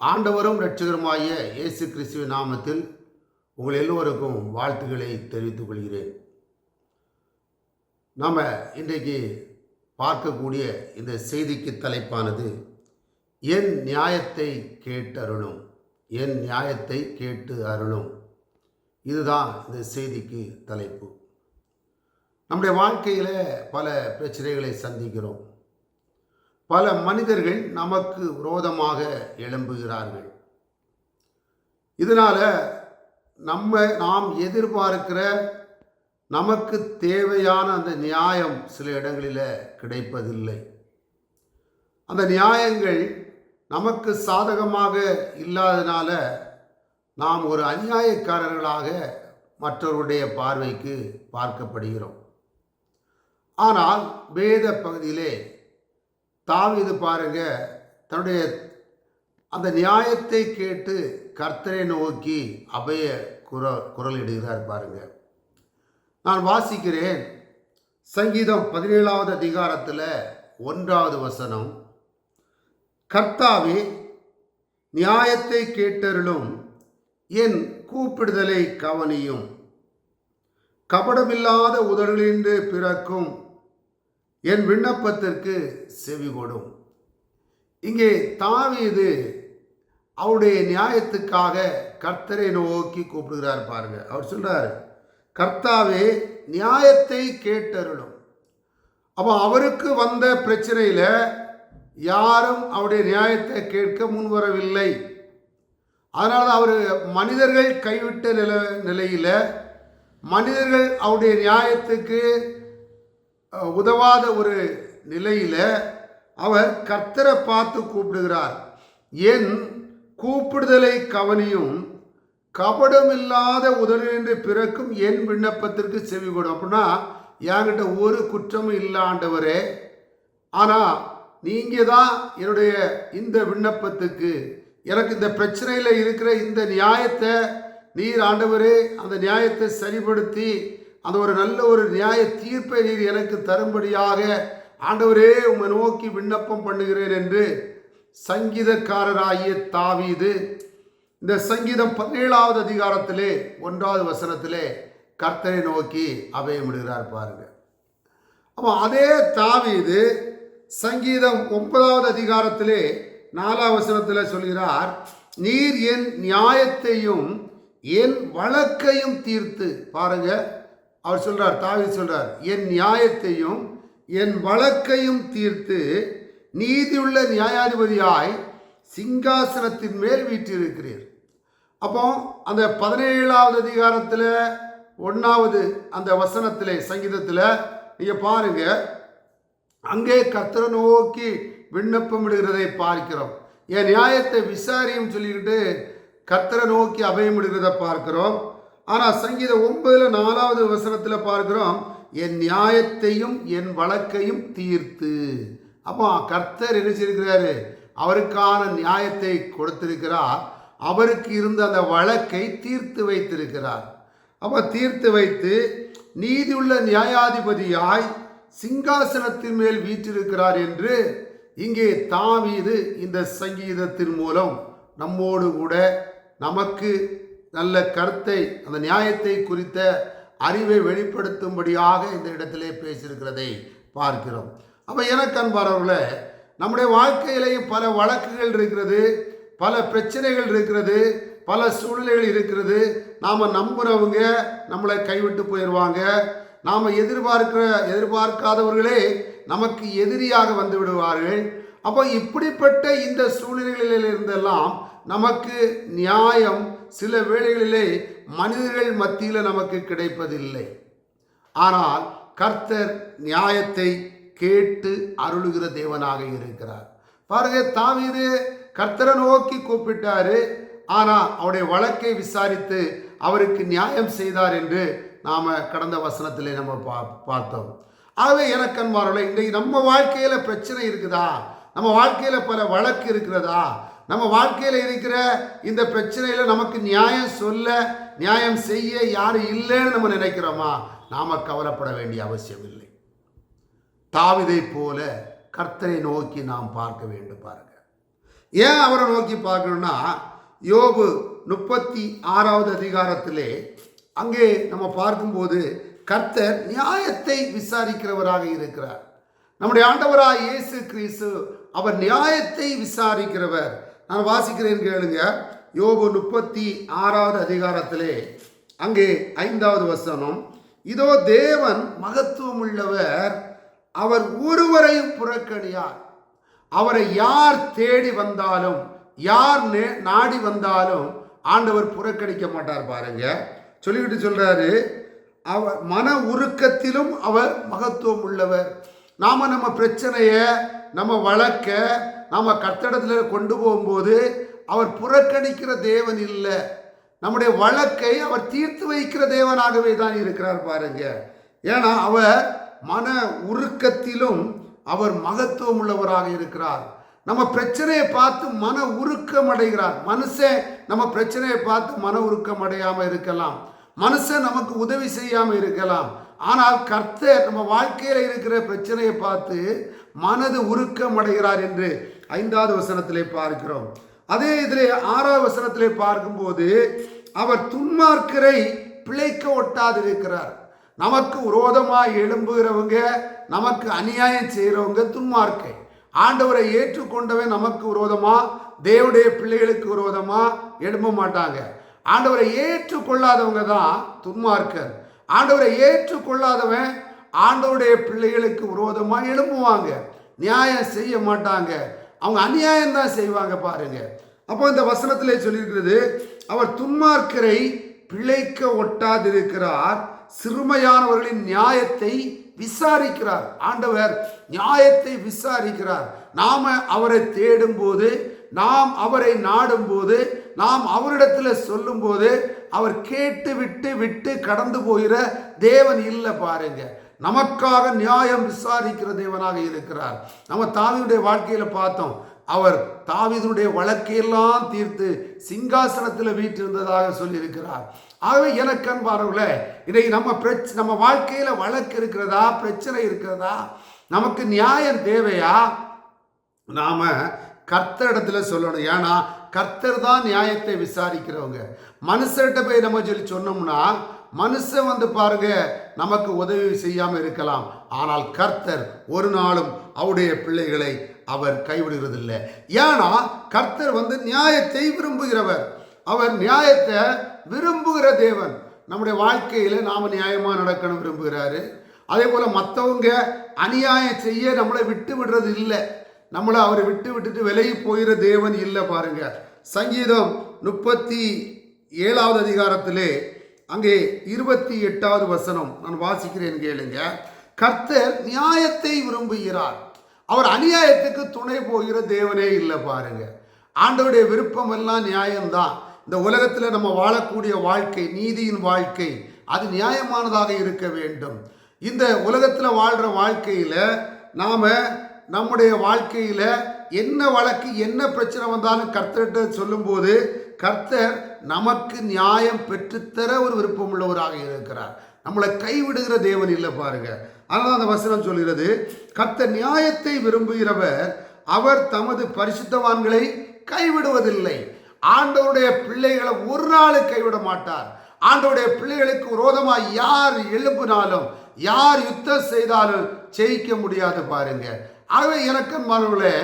ஆண்டவரும் இரட்சகருமாய இயேசு கிறிஸ்துவின் நாமத்தில் உங்கள் எல்லோருக்கும் வாழ்த்துக்களை தெரிவித்துக் கொள்கிறேன். நாம் இன்றைக்கு பார்க்கக்கூடிய இந்த செய்திக்கு தலைப்பானது என் நியாயத்தை கேட்டு அருளும் என் நியாயத்தை கேட்டு அருளும். இதுதான் இந்த செய்திக்கு தலைப்பு. நம்முடைய வாழ்க்கையில் பல பிரச்சனைகளை சந்திக்கிறோம். பல மனிதர்கள் நமக்கு விரோதமாக எழும்புகிறார்கள். இதனால் நம்ம நாம் எதிர்பார்க்கிற நமக்கு தேவையான அந்த நியாயம் சில இடங்களில் கிடைப்பதில்லை. அந்த நியாயங்கள் நமக்கு சாதகமாக இல்லாதனால நாம் ஒரு அநியாயக்காரர்களாக மற்றவருடைய பார்வைக்கு பார்க்கப்படுகிறோம். ஆனால் வேத பகுதியிலே தாவீது பாருங்க. தன்னுடைய அந்த நியாயத்தை கேட்டு கர்த்தரை நோக்கி அபய குரல் குரலிடுகிறார் பாருங்க. நான் வாசிக்கிறேன். சங்கீதம் பதினேழாவது அதிகாரத்தில் ஒன்றாவது வசனம். கர்த்தாவே நியாயத்தை கேட்டருளும். என் கூப்பிடுதலை கவனியும். கபடமில்லாத உதடுகளின்று பிறக்கும் என் விண்ணப்பத்திற்கு செவி கொடும். இங்கே தாவீது அவருடைய நியாயத்துக்காக கர்த்தரை நோக்கி கூப்பிடுகிறார் பாருங்க. அவர் சொல்றாரு கர்த்தாவே நியாயத்தை கேட்டருளும். அப்போ அவருக்கு வந்த பிரச்சனையில் யாரும் அவருடைய நியாயத்தை கேட்க முன்வரவில்லை. அதனால் அவர் மனிதர்கள் கைவிட்ட நில நிலையில் மனிதர்கள் அவருடைய நியாயத்துக்கு உதவாத ஒரு நிலையில் அவர் கர்த்தரை பார்த்து கூப்பிடுகிறார். என் கூப்பிடுதலை கவனியும் கபடமில்லாத உதவியின்றி பிறக்கும் என் விண்ணப்பத்திற்கு செவி கொடும் அப்படின்னா என்கிட்ட ஒரு குற்றமும் இல்லாண்டவரே ஆனால் நீங்கள் தான் என்னுடைய இந்த விண்ணப்பத்துக்கு எனக்கு இந்த பிரச்சனையில் இருக்கிற இந்த நியாயத்தை நீர் ஆண்டவரே அந்த நியாயத்தை சரிப்படுத்தி அந்த ஒரு நல்ல ஒரு நியாய தீர்ப்பை நீர் எனக்கு தரும்படியாக ஆண்டவரே உம்மை நோக்கி விண்ணப்பம் பண்ணுகிறேன் என்று சங்கீதக்காரராகிய தாவீது இந்த சங்கீதம் பதினேழாவது அதிகாரத்திலே ஒன்றாவது வசனத்திலே கர்த்தரை நோக்கி அபயமிடுகிறார் பாருங்க. அப்போ அதே தாவீது சங்கீதம் ஒன்பதாவது அதிகாரத்திலே நாலாம் வசனத்தில் சொல்கிறார் நீர் என் நியாயத்தையும் என் வழக்கையும் தீர்த்து. பாருங்கள் அவர் சொல்கிறார் தாவி சொல்கிறார் என் நியாயத்தையும் என் வழக்கையும் தீர்த்து நீதியுள்ள நியாயாதிபதியாய் சிங்காசனத்தின் மேல் வீற்றிருக்கிறீர். அப்போ அந்த பதினேழாவது அதிகாரத்தில் ஒன்றாவது அந்த வசனத்தில் சங்கீதத்தில் நீங்கள் பாருங்கள் அங்கே கத்தரை நோக்கி விண்ணப்பம் இடுகிறதை பார்க்கிறோம். என் நியாயத்தை விசாரியும் சொல்லிக்கிட்டு கத்தரை நோக்கி அபயமிடுகிறத பார்க்கிறோம். ஆனால் சங்கீதம் ஒன்பதில் நாலாவது வசனத்தில் பார்க்கிறோம் என் நியாயத்தையும் என் வழக்கையும் தீர்த்து. அப்போ கர்த்தர் என்ன செய்திருக்கிறாரு? அவருக்கான நியாயத்தை கொடுத்திருக்கிறார். அவருக்கு இருந்த அந்த வழக்கை தீர்த்து வைத்திருக்கிறார். அப்போ தீர்த்து வைத்து நீதியுள்ள நியாயாதிபதியாய் சிங்காசனத்தின் மேல் வீற்றிருக்கிறார் என்று இங்கே தாவீது இந்த சங்கீதத்தின் மூலம் நம்மோடு கூட நமக்கு நல்ல கருத்தை அந்த நியாயத்தை குறித்த அறிவை வெளிப்படுத்தும்படியாக இந்த இடத்திலே பேசியிருக்கிறதை பார்க்கிறோம். அப்போ எனக்கு அன்பானவர்களே நம்முடைய வாழ்க்கையிலேயும் பல வழக்குகள் இருக்கிறது பல பிரச்சனைகள் இருக்கிறது பல சூழ்நிலைகள் இருக்கிறது. நாம் நம்புகிறவங்க நம்மளை கைவிட்டு போயிடுவாங்க நாம் எதிர்பார்க்கிற எதிர்பார்க்காதவர்களே நமக்கு எதிரியாக வந்து விடுவார்கள். அப்போ இப்படிப்பட்ட இந்த சூழ்நிலைகளில் இருந்தெல்லாம் நமக்கு நியாயம் சில வேளைகளிலே மனிதர்கள் மத்தியில் நமக்கு கிடைப்பதில்லை. ஆனால் கர்த்தர் நியாயத்தை கேட்டு அருளுகிற தேவனாக இருக்கிறார். பாருங்க தாவீது கர்த்தரை நோக்கி கூப்பிட்டாரு. ஆனால் அவருடைய வழக்கை விசாரித்து அவருக்கு நியாயம் செய்தார் என்று நாம் கடந்த வசனத்திலே நம்ம பா பார்த்தோம். ஆகவே எனக்கன்மாரோட இன்றைக்கு நம்ம வாழ்க்கையில் பிரச்சனை இருக்குதா? நம்ம வாழ்க்கையில் பல வழக்கு இருக்கிறதா? நம்ம வாழ்க்கையில் இருக்கிற இந்த பிரச்சனையில் நமக்கு நியாயம் சொல்ல நியாயம் செய்ய யாரும் இல்லைன்னு நம்ம நினைக்கிறோமா? நாம் கவலைப்பட வேண்டிய அவசியம் இல்லை. தாவிதை போல கர்த்தரை நோக்கி நாம் பார்க்க வேண்டும் பாருங்க. ஏன் அவரை நோக்கி பார்க்கணும்னா யோபு முப்பத்தி ஆறாவது அதிகாரத்திலே அங்கே நம்ம பார்க்கும்போது கர்த்தர் நியாயத்தை விசாரிக்கிறவராக இருக்கிறார். நம்முடைய ஆண்டவராக இயேசு கிறிஸ்து அவர் நியாயத்தை விசாரிக்கிறவர். நான் வாசிக்கிறேன் கேளுங்க. யோபு முப்பத்தி ஆறாவது அதிகாரத்திலே அங்கே ஐந்தாவது வசனம். இதோ தேவன் மகத்துவம் உள்ளவர் அவர் ஒருவரையும் புறக்கணியார். அவரை யார் தேடி வந்தாலும் யார் நே- நாடி வந்தாலும் ஆண்டவர் புறக்கணிக்க மாட்டார் பாருங்க. சொல்லிக்கிட்டு சொல்றாரு அவர் மன உருக்கத்திலும் அவர் மகத்துவம் உள்ளவர் நாம் நம்ம பிரச்சனையை நம்ம வழக்க நாம் கட்டடத்துல கொண்டு போகும்போது அவர் புறக்கணிக்கிற தேவன் இல்லை. நம்முடைய வழக்கை அவர் தீர்த்து வைக்கிற தேவனாகவே தான் இருக்கிறார் பாருங்க. ஏன்னா அவர் மன உருக்கத்திலும் அவர் மகத்துவம் உள்ளவராக இருக்கிறார். நம்ம பிரச்சனையை பார்த்து மன உருக்கம் அடைகிறார். மனுஷன் நம்ம பிரச்சனையை பார்த்து மன உருக்கம் அடையாமல் இருக்கலாம். மனுஷன் நமக்கு உதவி செய்யாமல் இருக்கலாம். ஆனால் கர்த்தர் நம்ம வாழ்க்கையில் இருக்கிற பிரச்சனையை பார்த்து மனது உருக்கம் அடைகிறார் என்று ஐந்தாவது வசனத்திலே பார்க்கிறோம். அதே இதிலே ஆறாவது வசனத்திலே பார்க்கும்போது அவர் துன்மார்க்கரை பிழைக்க ஒட்டாதிருக்கிறார். நமக்கு விரோதமாக எழும்புகிறவங்க நமக்கு அநியாயம் செய்கிறவங்க துன்மார்க்கை. ஆண்டவரை ஏற்றுக்கொண்டவன் நமக்கு விரோதமா? தேவடைய பிள்ளைகளுக்கு விரோதமா? எழும்ப மாட்டாங்க. ஆண்டவரை ஏற்றுக்கொள்ளாதவங்க தான் துன்மார்க்கர். ஆண்டவரை ஏற்றுக்கொள்ளாதவன் ஆண்டவருடைய பிள்ளைகளுக்கு விரோதமாக எழும்புவாங்க. நியாயம் செய்ய மாட்டாங்க. அவங்க அநியாயம் தான் செய்வாங்க பாருங்க. அப்போ இந்த வசனத்திலே சொல்லியிருக்கிறது அவர் துன்மார்க்கரை பிழைக்க ஒட்டாதிருக்கிறார் சிறுமையானவர்களின் நியாயத்தை விசாரிக்கிறார். ஆண்டவர் நியாயத்தை விசாரிக்கிறார். நாம அவரை தேடும்போது நாம் அவரை நாடும்போது நாம் அவரிடத்தில் சொல்லும்போது அவர் கேட்டு விட்டு விட்டு கடந்து போகிற தேவன் இல்லை பாருங்க. நமக்காக நியாயம் விசாரிக்கிற தேவனாக இருக்கிறார். நம்ம தாவியுடைய வாழ்க்கையில பார்த்தோம். அவர் தாவிதனுடைய வழக்கையெல்லாம் தீர்த்து சிங்காசனத்தில் வீற்றிருந்ததாக சொல்லியிருக்கிறார். ஆகவே எனக்கு அன்பானவர்களே இன்றைக்கு நம்ம பிரச் நம்ம வாழ்க்கையில் வழக்கு இருக்கிறதா? பிரச்சனை இருக்கிறதா? நமக்கு நியாயம் தேவையா? நாம கர்த்தரிடத்துல சொல்லணும். ஏன்னா கர்த்தர் தான் நியாயத்தை விசாரிக்கிறவங்க. மனுஷர்கிட்ட போய் நம்ம சொல்லி சொன்னோம்னா மனுஷன் வந்து பாருங்க நமக்கு உதவி செய்யாம இருக்கலாம். ஆனால் கர்த்தர் ஒரு நாளும் அவருடைய பிள்ளைகளை அவர் கைவிடுகிறதில்லை. ஏன்னா கர்த்தர் வந்து நியாயத்தை விரும்புகிறவர். அவர் நியாயத்தை விரும்புகிற தேவன். நம்முடைய வாழ்க்கையில நாம நியாயமா நடக்கணும் விரும்புகிறாரு. அதே போல மற்றவங்க அநியாயம் செய்ய நம்மளை விட்டு விடுறது இல்லை நம்மளை அவரை விட்டு விட்டுட்டு விலகி போகிற தேவன் இல்லை பாருங்க. சங்கீதம் முப்பத்தி ஏழாவது அதிகாரத்திலே அங்கே இருபத்தி எட்டாவது வசனம் நான் வாசிக்கிறேன் கேளுங்க. கர்த்தர் நியாயத்தை விரும்புகிறார். அவர் அநியாயத்துக்கு துணை போகிற தேவனே இல்லை பாருங்க. ஆண்டவருடைய விருப்பம் எல்லாம் நியாயம்தான். இந்த உலகத்தில் நம்ம வாழக்கூடிய வாழ்க்கை நீதியின் வாழ்க்கை அது நியாயமானதாக இருக்க வேண்டும். இந்த உலகத்தில் வாழ்கிற வாழ்க்கையில் நாம் நம்முடைய வாழ்க்கையில் என்ன வழக்கு என்ன பிரச்சனை வந்தாலும் கர்த்தர்கிட்ட சொல்லும்போது கர்த்தர் நமக்கு நியாயம் பெற்றுத்தர ஒரு விருப்பம் உள்ளவராக இருக்கிறார். நம்மளை கைவிடுகிற தேவன் இல்லை பாருங்க. அதனால் அந்த வசனம் சொல்கிறது கர்த்தர் நியாயத்தை விரும்புகிறவர் அவர் தமது பரிசுத்தவான்களை கைவிடுவதில்லை. ஆண்டவருடைய பிள்ளைகளை ஒரு நாள் கைவிட மாட்டார். ஆண்டவருடைய பிள்ளைகளுக்கு விரோதமாக யார் எழுப்பினாலும் யார் யுத்தம் செய்தாலும் ஜெயிக்க முடியாது பாருங்க. ஆகவே எனக்கு மாணவர்களே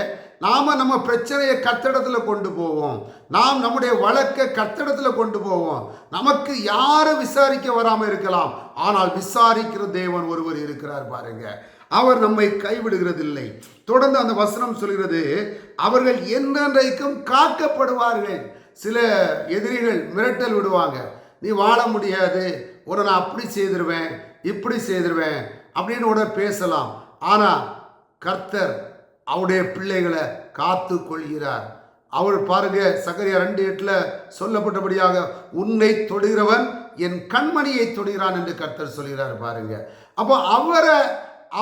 நாம் நம்ம பிரச்சனையை கத்தடத்தில் கொண்டு போவோம். நாம் நம்முடைய வழக்கை கத்தடத்தில் கொண்டு போவோம். நமக்கு யாரும் விசாரிக்க வராமல் இருக்கலாம். ஆனால் விசாரிக்கிற தேவன் ஒருவர் இருக்கிறார் பாருங்க. அவர் நம்மை கைவிடுகிறதில்லை. தொடர்ந்து அந்த வசனம் சொல்கிறது அவர்கள் என்றென்றைக்கும் காக்கப்படுவார்கள். சில எதிரிகள் மிரட்டல் விடுவாங்க. நீ வாழ முடியாது. ஒரு நான் அப்படி செய்திருவேன் இப்படி செய்திருவேன் அப்படின்னு உடனே பேசலாம். ஆனால் கர்த்தர் அவருடைய பிள்ளைகளை காத்து கொள்கிறார் அவள் பாருங்க சகரியா ரெண்டு எட்டுல சொல்லப்பட்டபடியாக உன்னை தொடுகிறவன் என் கண்மணியை தொடுகிறான் என்று கர்த்தர் சொல்கிறார் பாருங்க. அப்போ அவரை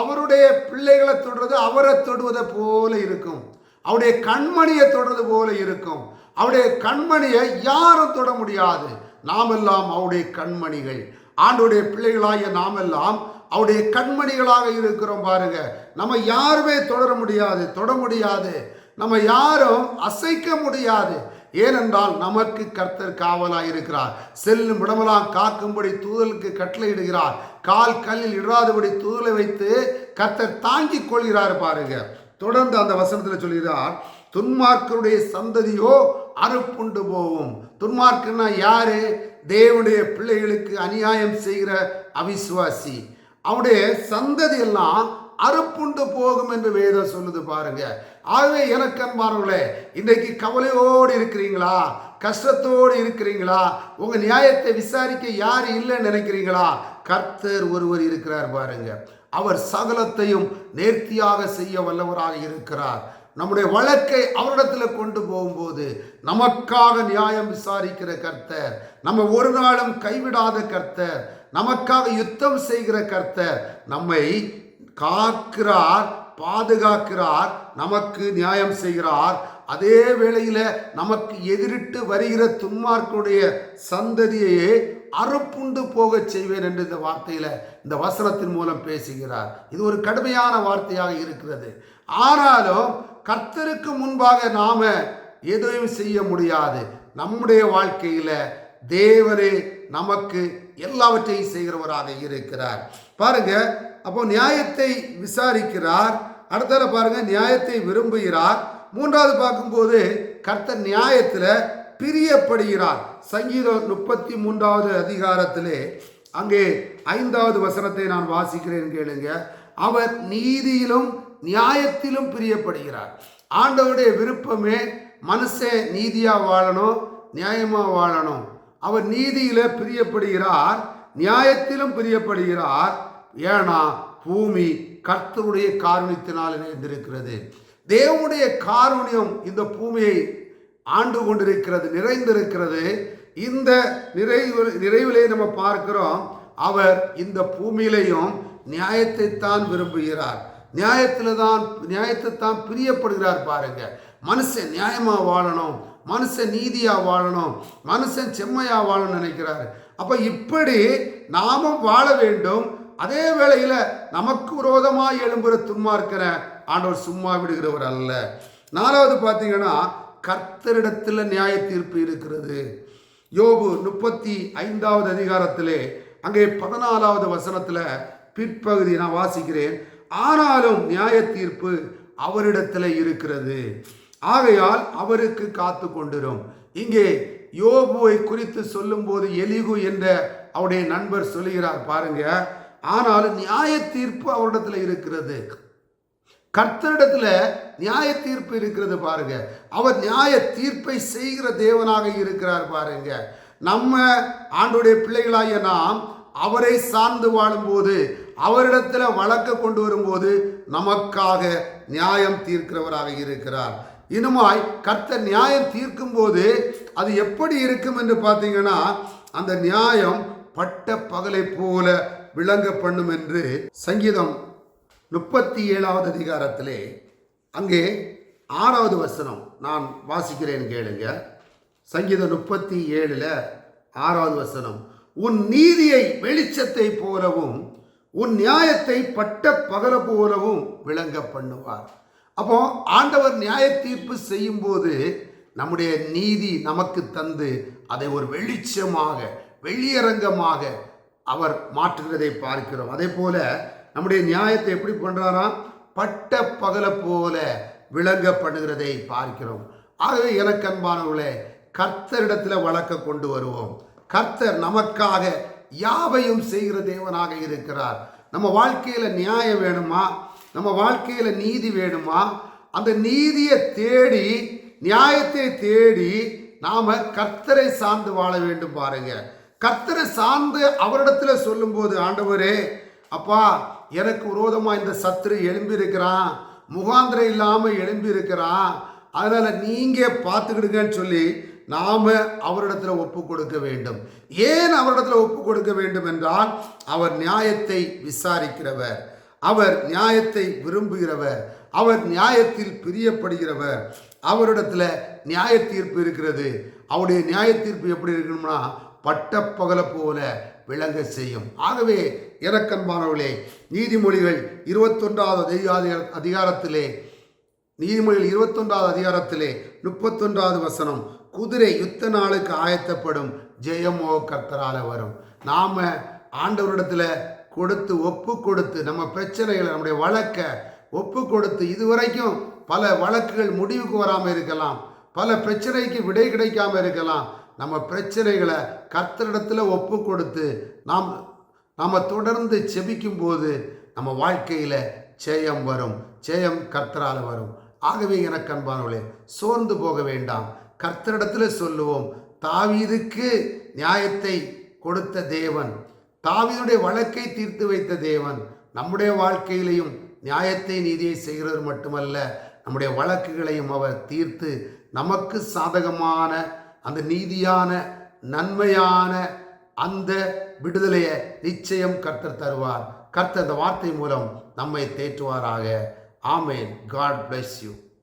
அவருடைய பிள்ளைகளை தொடுறது அவரை தொடுவதை போல இருக்கும். அவருடைய கண்மணியை தொடுறது போல இருக்கும். அவருடைய கண்மணியை யாரும் தொட முடியாது. நாமெல்லாம் அவருடைய கண்மணிகள். ஆண்டுடைய பிள்ளைகளாகிய நாமெல்லாம் அவருடைய கண்மணிகளாக இருக்கிறோம் பாருங்க. நம்ம யாருமே தொடர முடியாது தொட முடியாது. நம்ம யாரும் அசைக்க முடியாது. ஏனென்றால் நமக்கு கர்த்தர் காவலாக இருக்கிறார். செல்லும் இடமெல்லாம் காக்கும்படி தூதலுக்கு கட்டளையிடுகிறார். கால் கல்லில் இடாதபடி தூதலை வைத்து கர்த்தர் தாங்கி கொள்கிறார் பாருங்க. தொடர்ந்து அந்த வசனத்தில் சொல்கிறார் துன்மார்க்கருடைய சந்ததியோ அறுப்புண்டு போகும். துன்மார்க்குன்னா யாரு? தேவனுடைய பிள்ளைகளுக்கு அநியாயம் செய்கிற அவிசுவாசி. அவனுடைய சந்ததி எல்லாம் அறுப்புண்டு போகும் என்று வேதம் சொல்லுது பாருங்க. ஆகவே எனக்கு அன்பானவர்களே இன்றைக்கு கவலையோடு இருக்கிறீங்களா? கஷ்டத்தோடு இருக்கிறீங்களா? உங்க நியாயத்தை விசாரிக்க யார் இல்லைன்னு நினைக்கிறீங்களா? கர்த்தர் ஒருவர் இருக்கிறார் பாருங்க. அவர் சகலத்தையும் நேர்த்தியாக செய்ய வல்லவராக இருக்கிறார். நம்முடைய வழக்கை அவரிடத்தில் கொண்டு போகும்போது நமக்காக நியாயம் விசாரிக்கிற கர்த்தர் நம்ம ஒரு நாளும் கைவிடாத கர்த்தர் நமக்காக யுத்தம் செய்கிற கர்த்தர் நம்மை காக்கிறார் பாதுகாக்கிறார் நமக்கு நியாயம் செய்கிறார். அதே வேளையில் நமக்கு எதிரிட்டு வருகிற துன்மார்க்குடைய சந்ததியையே அறுப்புண்டு போகச் செய்வேன் என்று இந்த வார்த்தையில் இந்த வசனத்தின் மூலம் பேசுகிறார். இது ஒரு கடுமையான வார்த்தையாக இருக்கிறது. ஆனாலும் கர்த்தருக்கு முன்பாக நாம் எதுவும் செய்ய முடியாது. நம்முடைய வாழ்க்கையில் தேவரே நமக்கு எல்லாவற்றையும் செய்கிறவராக இருக்கிறார். பாருங்க அப்போ நியாயத்தை விசாரிக்கிறார். அடுத்தது பாருங்க நியாயத்தை விரும்புகிறார். மூன்றாவது பார்க்கும்போது கர்த்தர் நியாயத்தில் பிரியப்படுகிறார். சங்கீதம் முப்பத்தி மூன்றாவது அதிகாரத்திலே அங்கே ஐந்தாவது வசனத்தை நான் வாசிக்கிறேன் கேளுங்க. அவர் நீதியிலும் நியாயத்திலும் பிரியப்படுகிறார். ஆண்டவருடைய விருப்பமே மனுஷன் நீதியாக வாழணும் நியாயமாக வாழணும். அவர் நீதியில பிரியப்படுகிறார் நியாயத்திலும் பிரியப்படுகிறார். ஏனா பூமி கர்த்தருடைய காரணித்தினால் இணைந்திருக்கிறது தேவனுடைய காரணியம் இந்த பூமியை ஆண்டு கொண்டிருக்கிறது நிறைந்திருக்கிறது. இந்த நிறைவு நிறைவிலே நம்ம பார்க்கிறோம் அவர் இந்த பூமியிலையும் நியாயத்தை தான் விரும்புகிறார். நியாயத்தில் தான் நியாயத்தை தான் பிரியப்படுகிறார் பாருங்க. மனுஷன் நியாயமாக வாழணும். மனுஷன் நீதியாக வாழணும் மனுஷன் செம்மையாக வாழணும்னு நினைக்கிறாரு. அப்போ இப்படி நாமும் வாழ வேண்டும். அதே வேளையில் நமக்கு விரோதமாக எழும்புற துன்மார்க்கிற ஆண்டவர் சும்மா விடுகிறவர் அல்ல. நாலாவது பார்த்தீங்கன்னா கர்த்தரிடத்தில் நியாய தீர்ப்பு இருக்கிறது. யோபு முப்பத்தி ஐந்தாவது அதிகாரத்திலே அங்கே பதினாலாவது வசனத்தில் பிற்பகுதி நான் வாசிக்கிறேன். ஆனாலும் நியாய தீர்ப்பு அவரிடத்தில் இருக்கிறது. ஆகையால் அவருக்கு காத்து கொண்டிரும். இங்கே யோபுவை குறித்து சொல்லும்போது எலிகு என்ற அவருடைய நண்பர் சொல்லுகிறார் பாருங்க. ஆனாலும் நியாய தீர்ப்பு அவரிடத்துல இருக்கிறது. கர்த்தரிடத்துல நியாய தீர்ப்பு இருக்கிறது பாருங்க. அவர் நியாய தீர்ப்பை செய்கிற தேவனாக இருக்கிறார் பாருங்க. நம்ம ஆண்டுடைய பிள்ளைகளாகிய நாம் அவரை சார்ந்து வாழும்போது அவரிடத்துல வழக்க கொண்டு வரும்போது நமக்காக நியாயம் தீர்க்கிறவராக இருக்கிறார். இனுமாய் கர்த்தர் நியாயம் தீர்க்கும் போது அது எப்படி இருக்கும் என்று பார்த்தீங்கன்னா அந்த நியாயம் பட்ட பகலை போல விளங்க பண்ணும் என்று சங்கீதம் முப்பத்தி ஏழாவது அதிகாரத்திலே அங்கே ஆறாவது வசனம் நான் வாசிக்கிறேன் கேளுங்க. சங்கீதம் முப்பத்தி ஏழில் ஆறாவது வசனம் உன் நீதியை வெளிச்சத்தை போலவும் உன் நியாயத்தை பட்ட பகல போலவும் விளங்க பண்ணுவார். அப்போ ஆண்டவர் நியாய தீர்ப்பு செய்யும் போது நம்முடைய நீதி நமக்கு தந்து அதை ஒரு வெளிச்சமாக வெளியரங்கமாக அவர் மாற்றுகிறதை பார்க்கிறோம். அதே போல நம்முடைய நியாயத்தை எப்படி பண்றாராம்? பட்ட பகல போல விளங்க பண்ணுகிறதை பார்க்கிறோம். ஆகவே எனக்கன்பானவர்களே கர்த்தரிடத்தில் வழக்க கொண்டு வருவோம். கர்த்தர் நமக்காக யாவையும் செய்கிற தேவனாக இருக்கிறார். நம்ம வாழ்க்கையில் நியாயம் வேணுமா? நம்ம வாழ்க்கையில் நீதி வேணுமா? அந்த நீதியை தேடி நியாயத்தை தேடி நாம் கர்த்தரை சார்ந்து வாழ வேண்டும் பாருங்க. கர்த்தரை சார்ந்து அவரிடத்துல சொல்லும்போது ஆண்டவரே அப்பா எனக்கு விரோதமாக இந்த சத்துரு எழும்பியிருக்கிறான். முகாந்திரம் இல்லாமல் எழும்பி இருக்கிறான் நீங்கள் பார்த்துக்கிடுங்கன்னு சொல்லி நாம அவரிடத்துல ஒப்பு கொடுக்க வேண்டும். ஏன் அவரிடத்துல ஒப்பு கொடுக்க வேண்டும் என்றால் அவர் நியாயத்தை விசாரிக்கிறவர். அவர் நியாயத்தை விரும்புகிறவர். அவர் நியாயத்தில் பிரியப்படுகிறவர். அவரிடத்துல நியாய தீர்ப்பு இருக்கிறது. அவருடைய நியாய தீர்ப்பு எப்படி இருக்கணும்னா பட்டப்பகல போல விளங்க செய்யும். ஆகவே இறக்கன்பானவர்களே நீதிமொழிகள் இருபத்தொன்றாவது அதிகார அதிகாரத்திலே நீதிமொழிகள் இருபத்தொன்றாவது அதிகாரத்திலே முப்பத்தொன்றாவது வசனம் குதிரை யுத்த நாளுக்கு ஆயத்தப்படும் ஜெயமோ கர்த்தரால வரும். நாம ஆண்டவரிடத்துல கொடுத்து ஒப்பு கொடுத்து நம்ம பிரச்சனைகளை நம்முடைய வழக்கை ஒப்பு கொடுத்து இதுவரைக்கும் பல வழக்குகள் முடிவுக்கு வராமல் இருக்கலாம். பல பிரச்சனைக்கு விடை கிடைக்காம இருக்கலாம். நம்ம பிரச்சனைகளை கத்தரிடத்தில் ஒப்பு கொடுத்து நாம் நாம் தொடர்ந்து செபிக்கும் போது நம்ம வாழ்க்கையில் ஜெயம் வரும். ஜெயம் கர்த்தரால் வரும். ஆகவே எனக்கு அன்பானவர்களே சோர்ந்து போக வேண்டாம். கர்த்தரிடத்தில் சொல்லுவோம் தாவீதுக்கு நியாயத்தை கொடுத்த தேவன் தாவிதுடைய வழக்கை தீர்த்து வைத்த தேவன் நம்முடைய வாழ்க்கையிலையும் நியாயத்தை நீதியை செய்கிறது மட்டுமல்ல நம்முடைய வழக்குகளையும் அவர் தீர்த்து நமக்கு சாதகமான அந்த நீதியான நன்மையான அந்த விடுதலையை நிச்சயம் கர்த்தர் தருவார். கர்த்தர் அந்த வார்த்தை மூலம் நம்மை தேற்றுவாராக. ஆமேன். God bless you